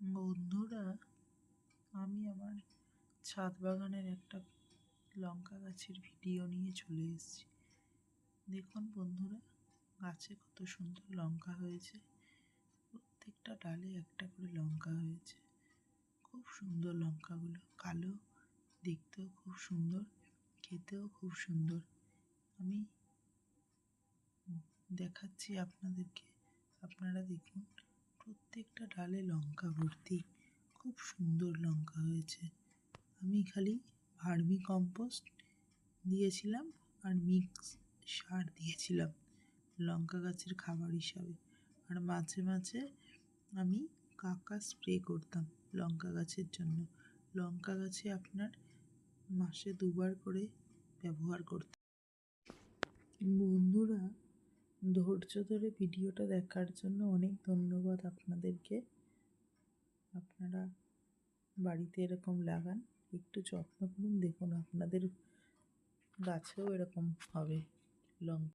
বন্ধুরা, আমি আমার ছাদ বাগানের একটা লঙ্কা গাছের ভিডিও নিয়ে চলে এসেছি। দেখুন বন্ধুরা, গাছে কত সুন্দর লঙ্কা হয়েছে। প্রত্যেকটা ডালে একটা করে লঙ্কা হয়েছে। খুব সুন্দর লঙ্কাগুলো। কালো, দেখতেও খুব সুন্দর, খেতেও খুব সুন্দর। আমি দেখাচ্ছি আপনাদেরকে। আপনারা দেখুন প্রত্যেকটা ডালে লঙ্কা ভর্তি। খুব সুন্দর লঙ্কা হয়েছে। আমি খালি ভার্মি কম্পোস্ট দিয়েছিলাম আর মিক্স সার দিয়েছিলাম লঙ্কা গাছের খাবার হিসাবে। আর মাঝে মাঝে আমি কাকা স্প্রে করতাম লঙ্কা গাছের জন্য। লঙ্কা গাছে আপনার মাসে দুবার করে ব্যবহার করতাম ধৈর্য ধরে ভিডিওটা দেখার জন্য অনেক ধন্যবাদ আপনাদেরকে। আপনারা বাড়িতে এরকম লাগান, একটু যত্ন করুন, দেখুন আপনাদের গাছেও এরকম হবে লঙ্কা